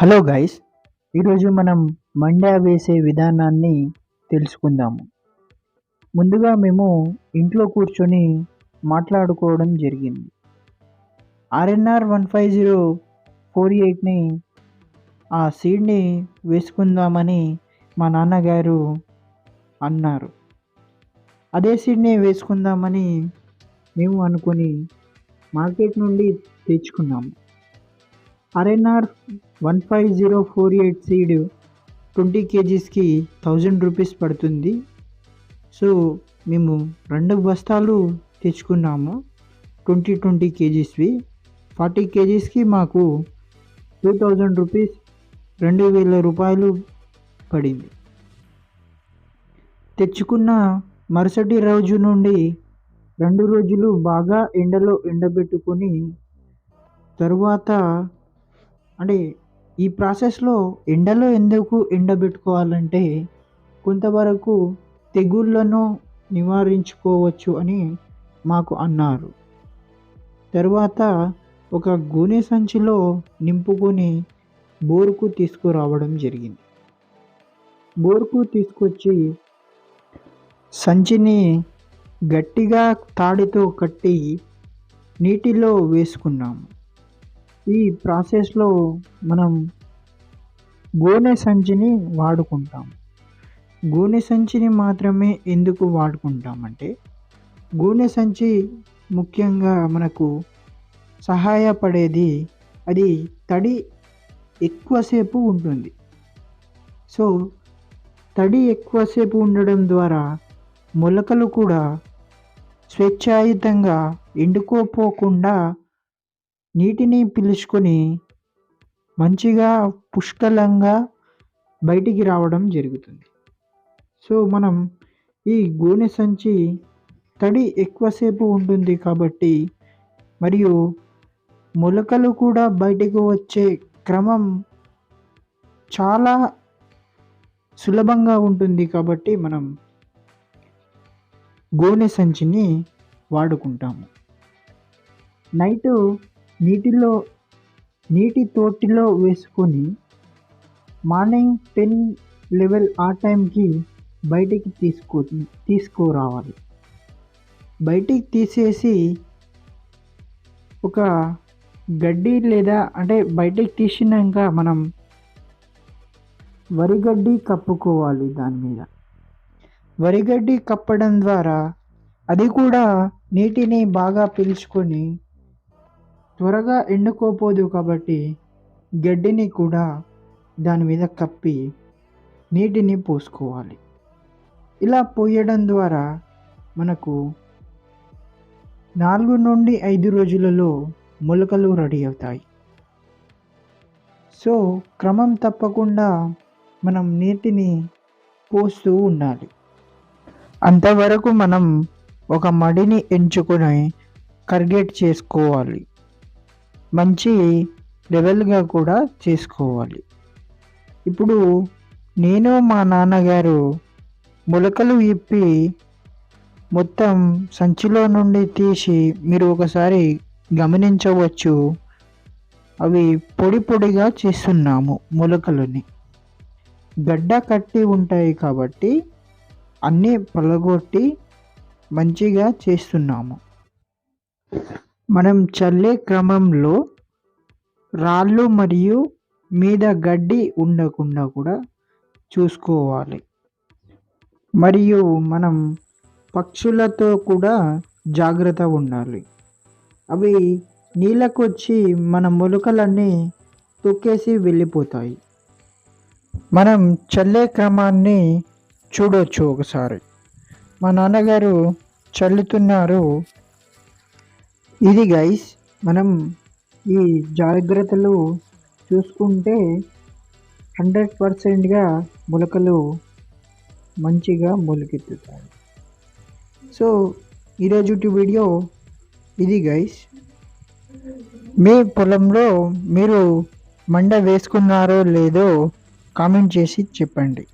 Hello guys ఈరోజు మనం మండా వేసే విధానాన్ని తెలుసుకుందాము. ముందుగా మేము ఇంట్లో కూర్చొని మాట్లాడుకోవడం జరిగింది. RNR one five zero four ఎయిట్ని ఆ సీడ్ని వేసుకుందామని మా నాన్నగారు అన్నారు. అదే సీడ్ని వేసుకుందామని మేము అనుకొని మార్కెట్ నుండి తెచ్చుకున్నాము. RNR one five zero four eight seed twenty కేజీస్కి thousand rupees పడుతుంది. సో మేము రెండు బస్తాలు తెచ్చుకున్నాము ట్వంటీ ట్వంటీ కేజీస్వి ఫార్టీ కేజీస్కి మాకు టూ థౌజండ్ రూపీస్ రెండు వేల రూపాయలు పడింది. తెచ్చుకున్న మరుసటి రోజు నుండి రెండు రోజులు బాగా ఎండలో ఎండబెట్టుకొని తరువాత అంటే ఈ ప్రాసెస్లో ఎండలో ఎందుకు ఎండబెట్టుకోవాలంటే కొంతవరకు తెగుళ్ళను నివారించుకోవచ్చు అని మాకు అన్నారు. తర్వాత ఒక గోనె సంచిలో నింపుకొని బోరుకు తీసుకురావడం జరిగింది. బోరుకు తీసుకొచ్చి సంచిని గట్టిగా తాడితో కట్టి నీటిలో వేసుకున్నాము. ఈ ప్రాసెస్లో మనం గోనె సంచిని వాడుకుంటాం. గోనె సంచిని మాత్రమే ఎందుకు వాడుకుంటామంటే గోనె సంచి ముఖ్యంగా మనకు సహాయపడేది అది తడి ఎక్కువసేపు ఉంటుంది. సో తడి ఎక్కువసేపు ఉండడం ద్వారా మొలకలు కూడా స్వేచ్ఛాయుతంగా ఎండుకోపోకుండా నీటిని పీల్చుకొని మంచిగా పుష్కలంగా బయటికి రావడం జరుగుతుంది. సో మనం ఈ గోనె సంచి తడి ఎక్కువసేపు ఉంటుంది కాబట్టి మరియు మొలకలు కూడా బయటకు వచ్చే క్రమం చాలా సులభంగా ఉంటుంది కాబట్టి మనం గోనె సంచిని వాడుకుంటాము. నైటు నీటిలో నీటి తోటిలో వేసుకొని మార్నింగ్ టెన్ లెవెల్ ఆ టైంకి బయటికి తీసుకో తీసుకురావాలి. బయటికి తీసేసి ఒక గడ్డి లేదా అంటే బయటికి తీసినాక మనం వరిగడ్డి కప్పుకోవాలి దాని మీద. వరిగడ్డి కప్పడం ద్వారా అది కూడా నీటిని బాగా పీల్చుకొని త్వరగా ఎండుకోపోదు కాబట్టి గడ్డిని కూడా దాని మీద కప్పి నీటిని పోసుకోవాలి. ఇలా పోయడం ద్వారా మనకు నాలుగు నుండి ఐదు రోజులలో మొలకలు రెడీ అవుతాయి. సో క్రమం తప్పకుండా మనం నీటిని పోస్తూ ఉండాలి. అంతవరకు మనం ఒక మడిని ఎంచుకొని కర్గేట్ చేసుకోవాలి. మంచి లెవెల్గా కూడా చేసుకోవాలి. ఇప్పుడు నేను మా నాన్నగారు మొలకలు ఇప్పి మొత్తం సంచిలో నుండి తీసి మీరు ఒకసారి గమనించవచ్చు. అవి పొడి పొడిగా చేస్తున్నాము మొలకలని. గడ్డ కట్టి ఉంటాయి కాబట్టి అన్నీ పలగొట్టి మంచిగా చేస్తున్నాము. మనం చల్లే క్రమంలో రాళ్ళు మరియు మీద గడ్డి ఉండకుండా కూడా చూసుకోవాలి. మరియు మనం పక్షులతో కూడా జాగ్రత్త ఉండాలి. అవి నీళ్ళకు వచ్చి మన మొలకలన్నీ తొక్కేసి వెళ్ళిపోతాయి. మనం చల్లే క్రమాన్ని చూడవచ్చు ఒకసారి. మా నాన్నగారు చల్లుతున్నారు ఇది గైస్ మనం ఈ జాగ్రత్తలు చూసుకుంటే హండ్రెడ్ పర్సెంట్గా మొలకలు మంచిగా మొలకెత్తుతాయి. సో ఈరోజు వీడియో ఇది గైస్ మీ పొలంలో మీరు మండ వేసుకున్నారో లేదో కామెంట్ చేసి చెప్పండి.